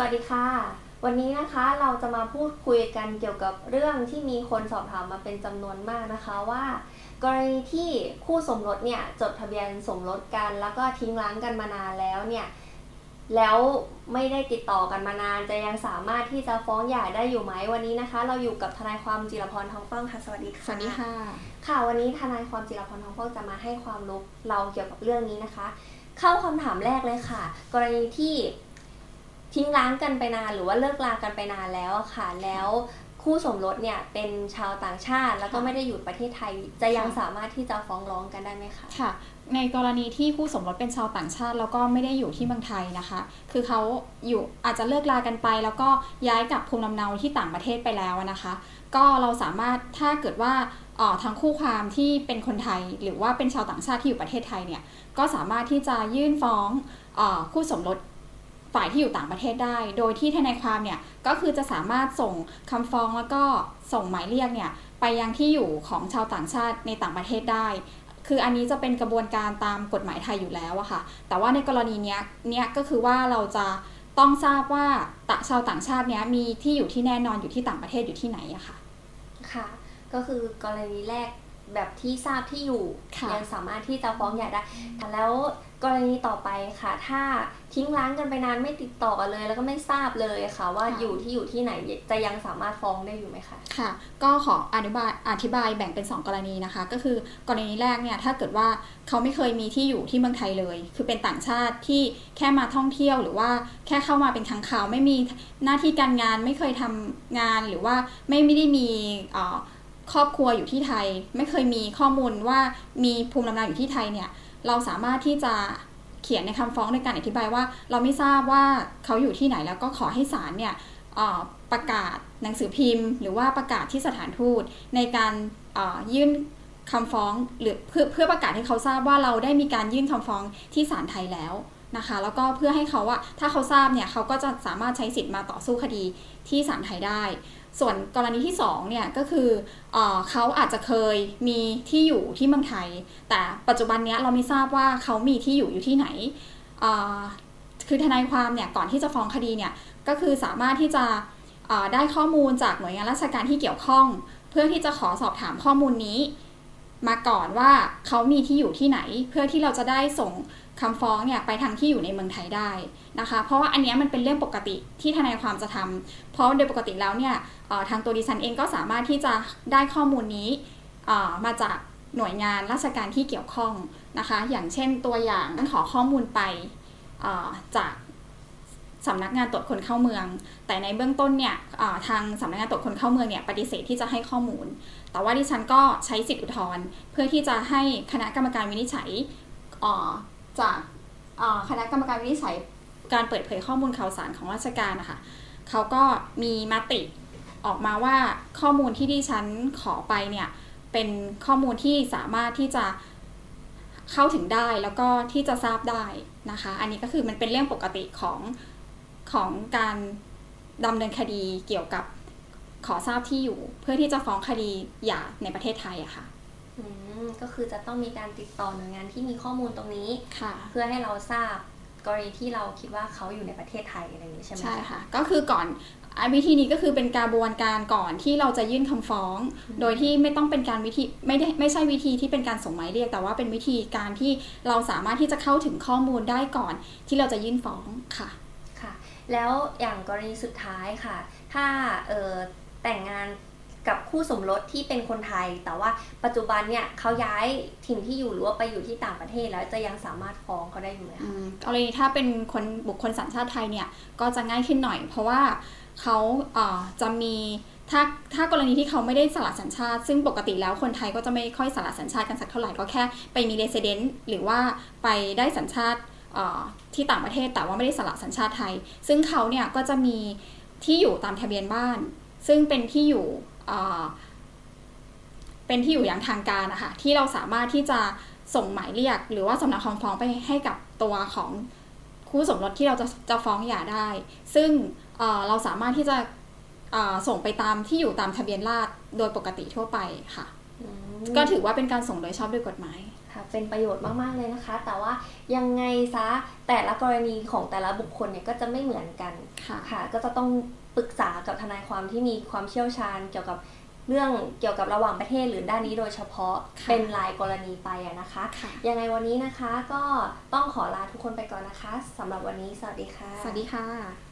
วัสดีค่ะ วันนี้นะคะเราจะมาพูดคุยกันเกี่ยวกับเรื่องที่มีคนสอบถามมาเป็นจำนวนมากนะคะว่า กรณีที่คู่สมรสเนี่ยจดทะเบียนสมรสกันแล้วก็ทิ้งร้างกันมานานแล้วเนี่ยแล้วไม่ได้ติดต่อกันมานานจะยังสามารถที่จะฟ้องหย่าได้อยู่ไหมวันนี้นะคะ เราอยู่กับทนายความจิรพรทองป้องค่ะสวัสดีค่ะสวัสดีค่ะ ค่ะวันนี้ทนายความจิรพรทองป้องจะมาให้ความรู้เราเกี่ยวกับเรื่องนี้นะคะ เข้าคำถามแรกเลยค่ะ กรณีที่ ทิ้งร้างกันไปนานหรือว่าเลิกลากันไปนานแล้วค่ะ แล้วคู่สมรสเนี่ยเป็นชาวต่างชาติแล้วก็ไม่ได้อยู่ประเทศไทย จะยังสามารถที่จะฟ้องร้องกันได้ไหมคะค่ะ ในกรณีที่คู่สมรสเป็นชาวต่างชาติ แล้วก็ไม่ได้อยู่ที่เมืองไทยนะคะ คือเขาอยู่อาจจะเลิกลากันไป แล้วก็ย้ายกลับภูมิลำเนาที่ต่างประเทศไปแล้วนะคะ ก็เราสามารถถ้าเกิดว่าทั้งคู่ความที่เป็นคนไทย หรือว่าเป็นชาวต่างชาติที่อยู่ประเทศไทยเนี่ยก็สามารถที่จะยื่นฟ้องอคู่สมรส ฝ่ายที่อยู่ต่างประเทศได้ โดยที่ทนายความเนี่ยก็คือจะสามารถส่งคำฟ้องแล้วก็ส่งหมายเรียกเนี่ยไปยังที่อยู่ของชาวต่างชาติในต่างประเทศได้ คืออันนี้จะเป็นกระบวนการตามกฎหมายไทยอยู่แล้วอะค่ะ แต่ว่าในกรณีเนี้ยเนี่ยก็คือว่าเราจะต้องทราบว่าตะชาวต่างชาติเนี้ยมีที่อยู่ที่แน่นอนอยู่ที่ต่างประเทศอยู่ที่ไหนอะค่ะ ค่ะ ก็คือกรณีแรก แบบที่ทราบที่อยู่ค่ะยังสามารถที่จะฟ้องหย่าได้แต่แล้วกรณีต่อไปค่ะ ถ้าทิ้งร้างกันไปนานไม่ติดต่อกันเลย แล้วก็ไม่ทราบเลยค่ะ ว่าอยู่ที่อยู่ที่ไหนจะยังสามารถฟ้องได้อยู่ไหมคะค่ะ ก็ขออธิบายอธิบายแบ่งเป็น 2 กรณีนะคะ ก็คือกรณีแรกเนี่ยถ้าเกิดว่าเขาไม่เคยมีที่อยู่ที่เมืองไทยเลย คือเป็นต่างชาติที่แค่มาท่องเที่ยวหรือว่าแค่เข้ามาเป็นครั้งคราวไม่มีหน้าที่การงานไม่เคยทำงานหรือว่าไม่ไม่ได้มีเอ่อ ครอบครัวอยู่ที่ไทย ไม่เคยมีข้อมูลว่ามีภูมิลำเนาอยู่ที่ไทยเนี่ยเราสามารถที่จะเขียนในคำฟ้องในการอธิบายว่า เราไม่ทราบว่าเขาอยู่ที่ไหนแล้วก็ขอให้ศาลเนี่ยประกาศหนังสือพิมพ์ หรือว่าประกาศที่สถานทูตในการยื่นคำฟ้องหรือเพื่อเพื่อประกาศให้เขาทราบว่าเราได้มีการยื่นคำฟ้องที่ศาลไทยแล้ว นะคะ แล้วก็เพื่อให้เขาว่าถ้าเขาทราบเนี่ยเขาก็จะสามารถใช้สิทธิ์มาต่อสู้คดีที่ศาลไทยได้ ส่วนกรณีที่สองเนี่ยก็คือเออเขาอาจจะเคยมีที่อยู่ที่เมืองไทย แต่ปัจจุบันเนี้ยเราไม่ทราบว่าเขามีที่อยู่อยู่ที่ไหนคือทนายความเนี่ยก่อนที่จะฟ้องคดีเนี่ยก็คือสามารถที่จะได้ข้อมูลจากหน่วยงานราชการที่เกี่ยวข้อง เพื่อที่จะขอสอบถามข้อมูลนี้ มาก่อนว่าเขามีที่อยู่ที่ไหน เพื่อที่เราจะได้ส่งคำฟ้องเนี่ยไปทางที่อยู่ในเมืองไทยได้นะคะ เพราะว่าอันนี้มันเป็นเรื่องปกติที่ทนายความจะทำเพราะโดยปกติแล้วเนี่ยทางตัวดิฉันเองก็สามารถที่จะได้ข้อมูลนี้มาจากหน่วยงานราชการที่เกี่ยวข้องนะคะ อย่างเช่นตัวอย่างขอข้อมูลไปจาก สำนักงานตรวจคนเข้าเมือง แต่ในเบื้องต้นเนี่ยทางสำนักงานตรวจคนเข้าเมืองเนี่ยปฏิเสธที่จะให้ข้อมูล แต่ว่าดิฉันก็ใช้สิทธิอุทธรณ์เพื่อที่จะให้คณะกรรมการวินิจฉัยจากคณะกรรมการวินิจฉัยการเปิดเผยข้อมูลข่าวสารของราชการนะคะเขาก็มีมติออกมาว่าข้อมูลที่ดิฉันขอไปเนี่ยเป็นข้อมูลที่สามารถที่จะเข้าถึงได้แล้วก็ที่จะทราบได้นะคะ อันนี้ก็คือมันเป็นเรื่องปกติของ ของการดำเนินคดีเกี่ยวกับขอทราบที่อยู่เพื่อที่จะฟ้องคดีหย่าในประเทศไทยอะค่ะอืมก็คือจะต้องมีการติดต่อหน่วยงานที่มีข้อมูลตรงนี้ค่ะ เพื่อให้เราทราบกรณีที่เราคิดว่าเขาอยู่ในประเทศไทยอะไรอย่างนี้ใช่ไหมใช่ค่ะ ก็คือก่อนอะวิธีนี้ก็คือเป็นกระบวนการก่อนที่เราจะยื่นคำฟ้อง โดยที่ไม่ต้องเป็นการวิธีไม่ได้ไม่ใช่วิธีที่เป็นการส่งหมายเรียก แต่ว่าเป็นวิธีการที่เราสามารถที่จะเข้าถึงข้อมูลได้ก่อนที่เราจะยื่นฟ้องค่ะค่ะ แล้วอย่างกรณีสุดท้ายค่ะ ถ้าแต่งงานกับคู่สมรสที่เป็นคนไทย แต่ว่าปัจจุบันเนี่ยเขาย้ายถิ่นที่อยู่หรือว่าไปอยู่ที่ต่างประเทศแล้วจะยังสามารถฟ้องเขาได้อยู่ไหมคะกรณีถ้าเป็นคนบุคคลสัญชาติไทยเนี่ยก็จะง่ายขึ้นหน่อย เพราะว่าเขาเจะมีถ้าถ้ากรณีที่เขาไม่ได้สละสัญชาติ ซึ่งปกติแล้วคนไทยก็จะไม่ค่อยสละสัญชาติกันสักเท่าไหร่ก็แค่ไปมีเรสเดนต์หรือว่าไปได้สัญชาติ ที่ต่างประเทศแต่ว่าไม่ได้สละสัญชาติไทย ซึ่งเขาเนี่ยก็จะมีที่อยู่ตามทะเบียนบ้าน ซึ่งเป็นที่อยู่เอ่อเป็นที่อยู่อย่างทางการนะคะที่เราสามารถที่จะส่งหมายเรียก หรือว่าสำนักคำฟ้องไปให้กับตัวของคู่สมรสที่เราจะจะฟ้องหย่าได้ ซึ่งเอ่อเราสามารถที่จะเอ่อส่งไปตามที่อยู่ตามทะเบียนราษฎร์โดยปกติทั่วไปค่ะอืมก็ถือว่าเป็นการส่งโดยชอบด้วยกฎหมาย ค่ะค่ะ เป็นประโยชน์มาก ๆ เลยนะคะ แต่ว่ายังไงซะแต่ละกรณีของแต่ละบุคคลเนี่ยก็จะไม่เหมือนกันค่ะค่ะ ก็จะต้องปรึกษากับทนายความที่มีความเชี่ยวชาญเกี่ยวกับเรื่องเกี่ยวกับระหว่างประเทศหรือด้านนี้โดยเฉพาะค่ะเป็นรายกรณีไปอะนะคะค่ะยังไงวันนี้นะคะก็ต้องขอลาทุกคนไปก่อนนะคะสำหรับวันนี้สวัสดีค่ะ สวัสดีค่ะ